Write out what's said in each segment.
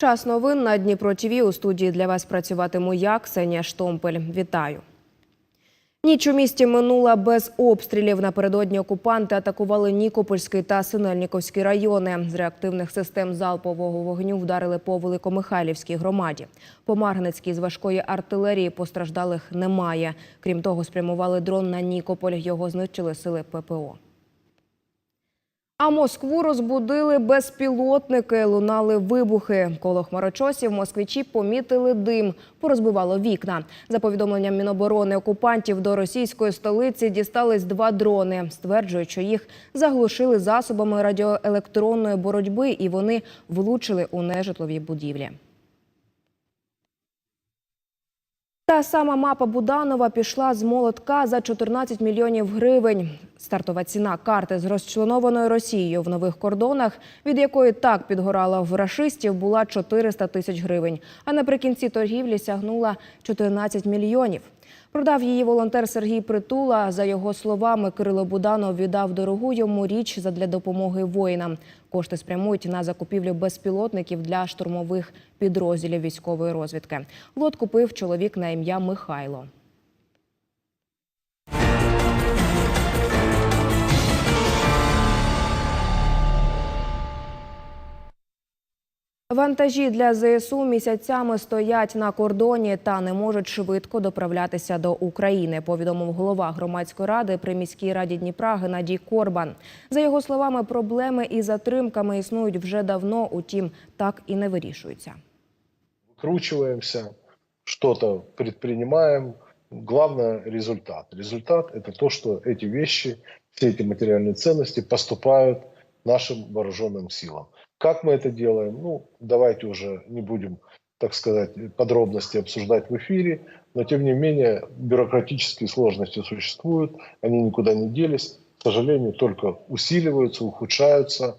Час новин на Дніпро ТВ. У студії для вас працюватиму я, Ксенія Штомпель. Вітаю. Ніч у місті минула без обстрілів. Напередодні окупанти атакували Нікопольський та Синельніковський райони. З реактивних систем залпового вогню вдарили по Великомихайлівській громаді. По Маргнецькій з важкої артилерії постраждалих немає. Крім того, спрямували дрон на Нікополь. Його знищили сили ППО. А Москву розбудили безпілотники, лунали вибухи. Коло хмарочосів москвичі помітили дим, порозбивало вікна. За повідомленням Міноборони окупантів до російської столиці дістались два дрони. Стверджують, що їх заглушили засобами радіоелектронної боротьби і вони влучили у нежитлові будівлі. Та сама мапа Буданова пішла з молотка за 14 мільйонів гривень. Стартова ціна карти з розчленованою Росією в нових кордонах, від якої так підгорала в рашистів, була 400 тисяч гривень. А наприкінці торгівлі сягнула 14 мільйонів. Продав її волонтер Сергій Притула. За його словами, Кирило Буданов віддав дорогу йому річ задля допомоги воїнам. Кошти спрямують на закупівлю безпілотників для штурмових підрозділів військової розвідки. Лот купив чоловік на ім'я Михайло. Вантажі для ЗСУ місяцями стоять на кордоні та не можуть швидко доправлятися до України. Повідомив голова громадської ради при міській раді Дніпра Геннадій Корбан. За його словами, проблеми із затримками існують вже давно, утім так і не вирішуються. выкручиваемся, что-то предпринимаем. Главное – результат. Результат – это то, что эти вещи, все эти материальные ценности поступают нашим вооруженным силам. Как мы это делаем? Ну, давайте уже не будем, так сказать, подробности обсуждать в эфире, но тем не менее бюрократические сложности существуют, они никуда не делись, к сожалению, только усиливаются, ухудшаются.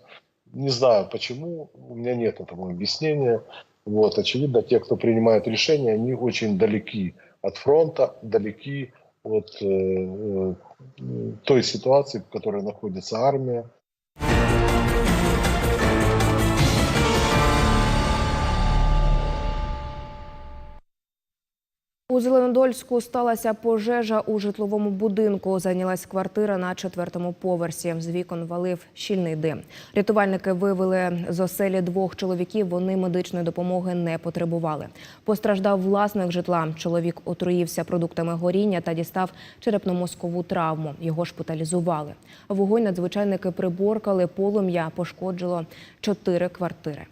Не знаю почему, у меня нет этому объяснения. Вот, очевидно, те, кто принимает решения, они очень далеки от фронта, далеки от э, э, той ситуации, в которой находится армия. Зеленодольську сталася пожежа у житловому будинку. Зайнялась квартира на четвертому поверсі. З вікон валив щільний дим. Рятувальники вивели з оселі двох чоловіків. Вони медичної допомоги не потребували. Постраждав власник житла. Чоловік отруївся продуктами горіння та дістав черепно-мозкову травму. Його шпиталізували. Вогонь надзвичайники приборкали. Полум'я пошкоджило чотири квартири.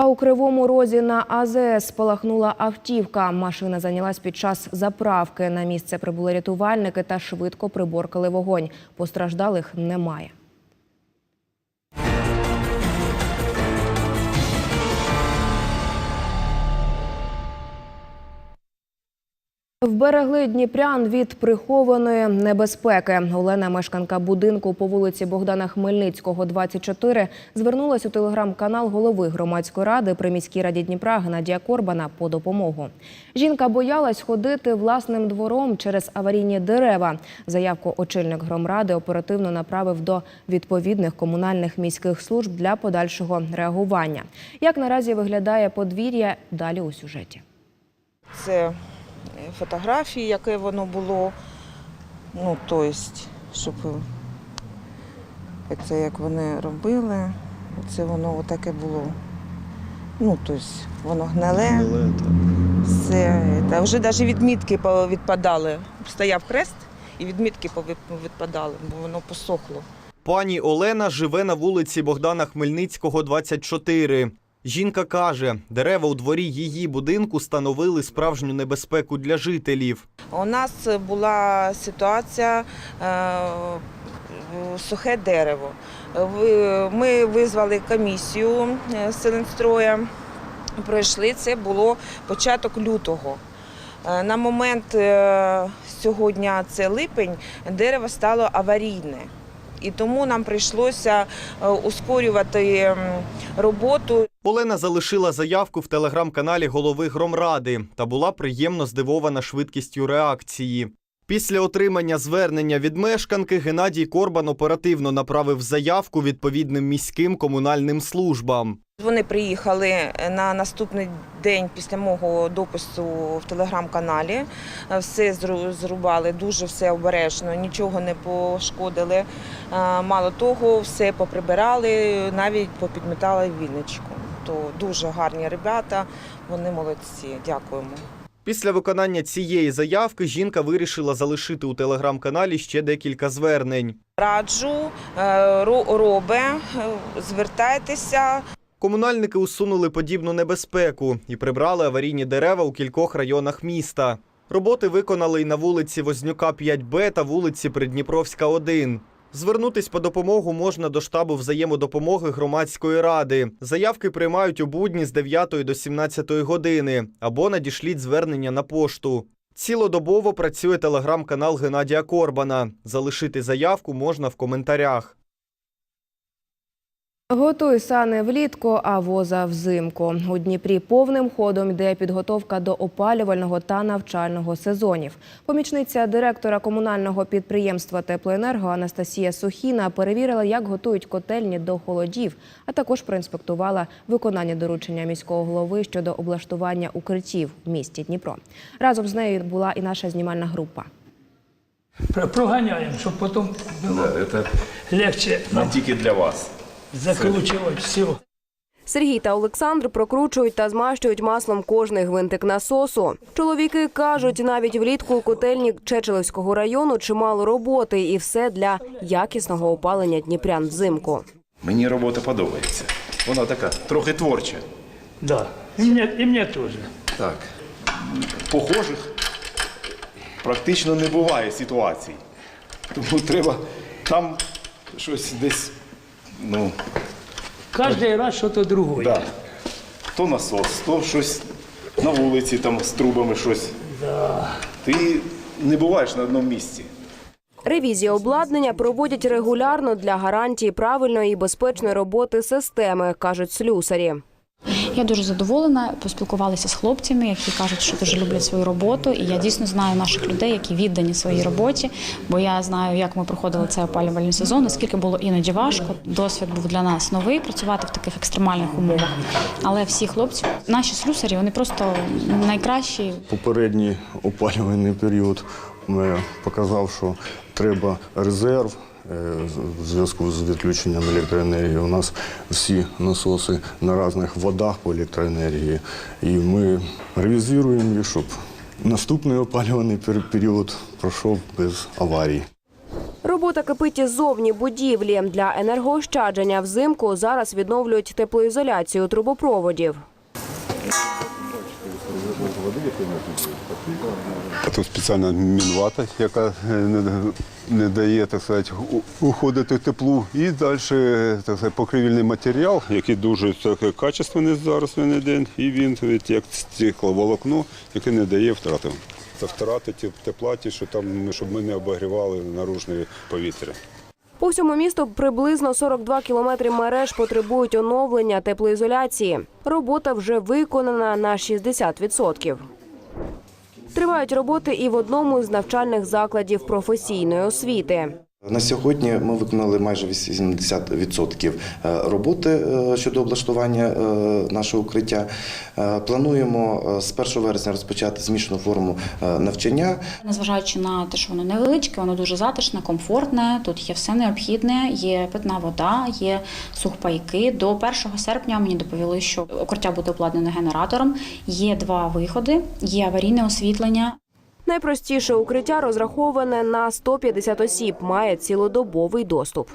А у Кривому Розі на АЗС спалахнула автівка. Машина зайнялась під час заправки. На місце прибули рятувальники та швидко приборкали вогонь. Постраждалих немає. Вберегли Дніпрян від прихованої небезпеки. Олена, мешканка будинку по вулиці Богдана Хмельницького, 24, звернулась у телеграм-канал голови громадської ради при міській раді Дніпра Геннадія Корбана по допомогу. Жінка боялась ходити власним двором через аварійні дерева. Заявку очільник громради оперативно направив до відповідних комунальних міських служб для подальшого реагування. Як наразі виглядає подвір'я, далі у сюжеті. Це фотографії, яке воно було. Ну, тобто, щоб це як вони робили, це воно таке було. Ну, тобто, воно гниле, все. Та вже навіть відмітки відпадали. Стояв хрест і відмітки відпадали, бо воно посохло. Пані Олена живе на вулиці Богдана Хмельницького, 24. Жінка каже, дерева у дворі її будинку становили справжню небезпеку для жителів. У нас була ситуація е, сухе дерево. Ми визвали комісію е, Селенстроя, пройшли. Це було початок лютого. Е, На момент сьогодні, це липень, дерево стало аварійне. І тому нам прийшлося ускорювати роботу. Олена залишила заявку в телеграм-каналі голови громради та була приємно здивована швидкістю реакції. Після отримання звернення від мешканки Геннадій Корбан оперативно направив заявку відповідним міським комунальним службам. Вони приїхали на наступний день після мого допису в телеграм-каналі. Все зру- зрубали дуже все обережно, нічого не пошкодили. Мало того, все поприбирали, навіть попідмітали вінничку. То дуже гарні ребята, вони молодці. Дякуємо. Після виконання цієї заявки жінка вирішила залишити у телеграм-каналі ще декілька звернень. Раджу, е, робе, е, звертайтеся. Комунальники усунули подібну небезпеку і прибрали аварійні дерева у кількох районах міста. Роботи виконали й на вулиці Вознюка 5Б та вулиці Придніпровська 1. Звернутись по допомогу можна до штабу взаємодопомоги громадської ради. Заявки приймають у будні з 9 до 17 години або надішліть звернення на пошту. Цілодобово працює телеграм-канал Геннадія Корбана. Залишити заявку можна в коментарях. Готуй сани влітку, а воза взимку. У Дніпрі повним ходом йде підготовка до опалювального та навчального сезонів. Помічниця директора комунального підприємства Теплоенерго Анастасія Сухіна перевірила, як готують котельні до холодів, а також проінспектувала виконання доручення міського голови щодо облаштування укриттів в місті Дніпро. Разом з нею була і наша знімальна група. Проганяємо, щоб потім було легше не тільки для вас. Закручувати все. Сергій та Олександр прокручують та змащують маслом кожний гвинтик насосу. Чоловіки кажуть, навіть влітку у котельні Чечелевського району чимало роботи, і все для якісного опалення дніпрян взимку. Мені робота подобається. Вона така трохи творча. Да. І мені, і мені теж. Так. Похожих практично не буває ситуацій. Тому треба там щось десь, ну, Кожен раз щось другое. да. То насос, то щось на вулиці там з трубами щось. Ти не буваєш на одному місці. Ревізія обладнання проводять регулярно для гарантії правильної і безпечної роботи системи, кажуть слюсарі. Я дуже задоволена. Поспілкувалася з хлопцями, які кажуть, що дуже люблять свою роботу. І я дійсно знаю наших людей, які віддані своїй роботі. Бо я знаю, як ми проходили цей опалювальний сезон, наскільки було іноді важко. Досвід був для нас новий працювати в таких екстремальних умовах. Але всі хлопці, наші слюсарі, вони просто найкращі. Попередній опалювальний період е, показав, що треба резерв. Е, В зв'язку з відключенням електроенергії у нас всі насоси на різних водах по електроенергії. І ми ревізуємо їх, щоб наступний опалювальний пер- період пройшов без аварій. Робота кипить і зовні будівлі. Для енергоощадження взимку зараз відновлюють теплоізоляцію трубопроводів. А Тут спеціальна мінвата, яка е, не, не дає так сказати, уходити теплу. І далі так сказати, покривільний матеріал, який дуже так, качественний зараз він день, і він як стекловолокно, яке не дає втрати. Це втрати тепла, ті, що там, щоб ми не обогрівали наружне повітря. По всьому місту приблизно 42 кілометри мереж потребують оновлення теплоізоляції. Робота вже виконана на 60%. Тривають роботи і в одному з навчальних закладів професійної освіти. На сьогодні ми виконали майже 80% е, роботи е, щодо облаштування е, нашого укриття. Плануємо з 1 вересня розпочати змішану форму навчання. Незважаючи на те, що воно невеличке, воно дуже затишне, комфортне. Тут є все необхідне, є питна вода, є сухпайки. До 1 серпня мені доповіли, що укриття буде обладнане генератором. Є два виходи, є аварійне освітлення. Найпростіше укриття розраховане на 150 осіб, має цілодобовий доступ.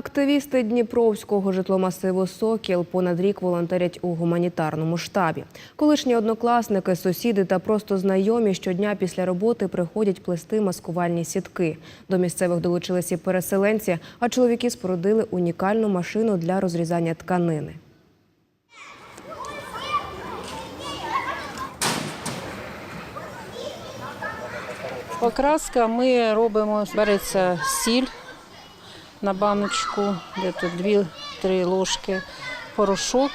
Активісти Дніпровського житломасиву Сокіл понад рік волонтерять у гуманітарному штабі. Колишні однокласники, сусіди та просто знайомі щодня після роботи приходять плести маскувальні сітки. До місцевих долучилися переселенці, а чоловіки спорудили унікальну машину для розрізання тканини. Покраска ми робимо, береться сіль, на баночку, де тут дві-три ложки, порошок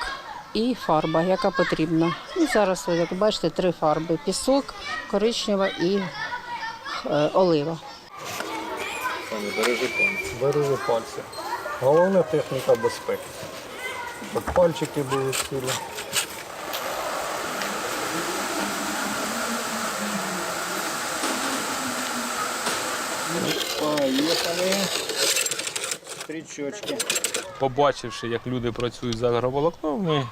і фарба, яка потрібна. І зараз, ви як бачите, три фарби: пісок, коричнева і е, олива. Бережи пальці. Головне техніка безпеки. Щоб пальчики були цілі. Поїхали. Стрічочки. побачивши, як люди працюють за агроволокном, ми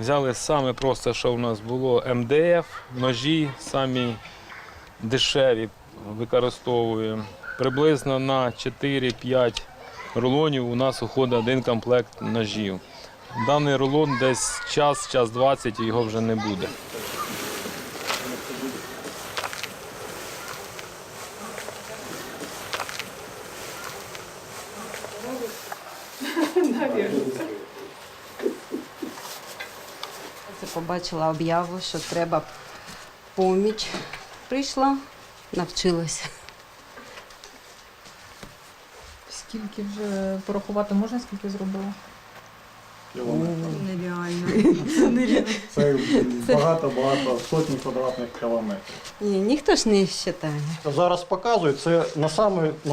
взяли саме просто, що в нас було МДФ, ножі, самі дешеві використовуємо. Приблизно на 4-5 рулонів у нас уходить один комплект ножів. Даний рулон десь час, час 20 і його вже не буде. Це побачила об'яву, що треба поміч. Прийшла, навчилася. Скільки вже порахувати можна, скільки зробила? Нереально. Це багато-багато сотні квадратних кілометрів. Ні, ніхто ж не вважає. Зараз показую, це на,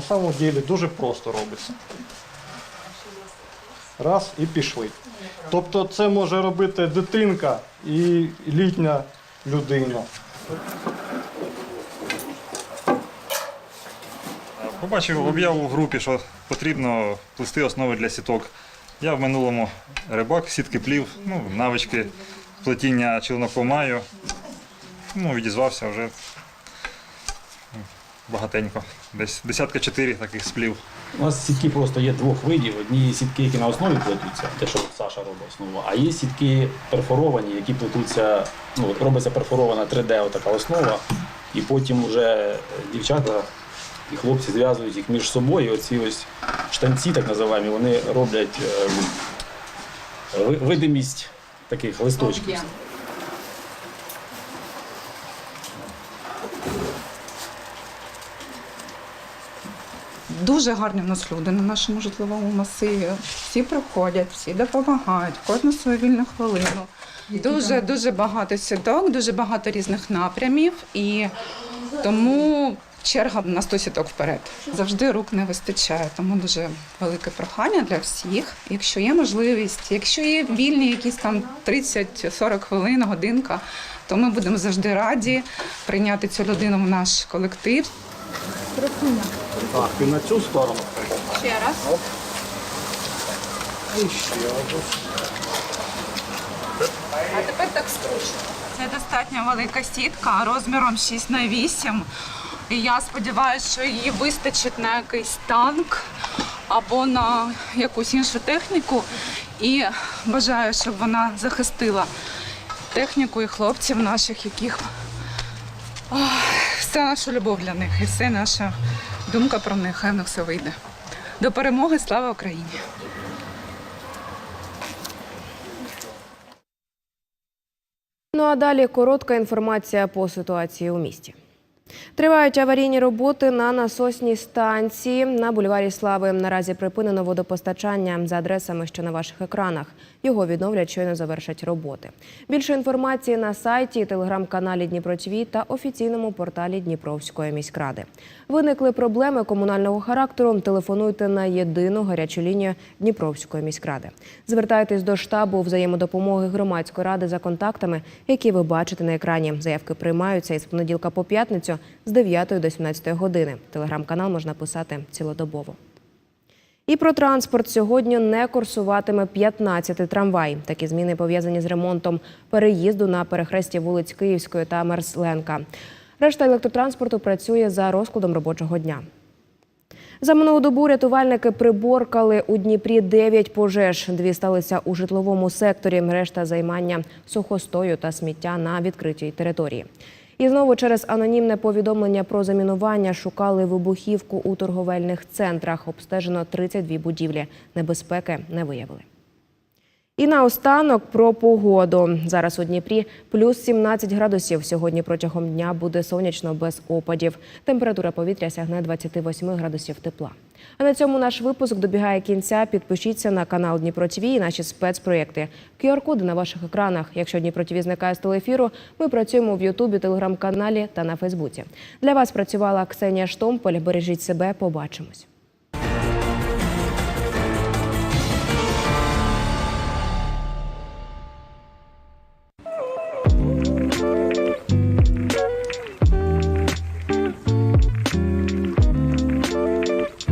самому ділі дуже просто робиться. Раз і пішли. Тобто це може робити дитинка і літня людина. Побачив об'яву в групі, що потрібно плести основи для сіток. Я в минулому рибак, сітки плів, ну, навички плетіння челноком маю. Ну, відізвався вже багатенько. Десь десятка чотири таких сплів. У нас сітки просто є двох видів. Одні сітки, які на основі плетуться, те, що Саша робить основу, а є сітки перфоровані, які плетуться, ну, от робиться перфорована 3D така основа, і потім вже дівчата і хлопці зв'язують їх між собою. І оці ось штанці, так називаємо, вони роблять ви- видимість таких листочків. Дуже гарні в нас люди на нашому житловому масиві. Всі приходять, всі допомагають, кожну свою вільну хвилину. Дуже дуже багато сіток, дуже багато різних напрямів, і тому черга на 100 сіток вперед. Завжди рук не вистачає, тому дуже велике прохання для всіх. Якщо є можливість, якщо є вільні якісь там 30-40 хвилин, годинка, то ми будемо завжди раді прийняти цю людину в наш колектив. Так, і на цю сторону. Ще раз. І ще одну. А тепер так скручено. Це достатньо велика сітка розміром 6 на 8. І я сподіваюся, що її вистачить на якийсь танк або на якусь іншу техніку. І бажаю, щоб вона захистила техніку і хлопців наших, яких ох, вся наша любов для них і все наша думка про них. Хай воно все вийде. До перемоги, слава Україні! Ну а далі коротка інформація по ситуації у місті. Тривають аварійні роботи на насосній станції на бульварі Слави. Наразі припинено водопостачання за адресами, що на ваших екранах. Його відновлять, щойно завершать роботи. Більше інформації на сайті, телеграм-каналі Дніпро ТВ та офіційному порталі Дніпровської міськради. Виникли проблеми комунального характеру. Телефонуйте на єдину гарячу лінію Дніпровської міськради. Звертайтесь до штабу взаємодопомоги громадської ради за контактами, які ви бачите на екрані. Заявки приймаються із понеділка по п'ятницю з 9 до 17 години. Телеграм-канал можна писати цілодобово. І про транспорт сьогодні не курсуватиме 15 трамвай. Такі зміни пов'язані з ремонтом переїзду на перехресті вулиць Київської та Мерсленка. Решта електротранспорту працює за розкладом робочого дня. За минулу добу рятувальники приборкали у Дніпрі 9 пожеж. Дві сталися у житловому секторі. Решта займання сухостою та сміття на відкритій території. І знову через анонімне повідомлення про замінування шукали вибухівку у торговельних центрах. Обстежено 32 будівлі. Небезпеки не виявили. І наостанок про погоду. Зараз у Дніпрі плюс 17 градусів. Сьогодні протягом дня буде сонячно без опадів. Температура повітря сягне 28 градусів тепла. А на цьому наш випуск добігає кінця. Підпишіться на канал Дніпро ТВ і наші спецпроєкти. QR-коди на ваших екранах. Якщо Дніпро ТВ зникає з телефіру, ми працюємо в Ютубі, телеграм-каналі та на Фейсбуці. Для вас працювала Ксенія Штомполь. Бережіть себе, побачимось.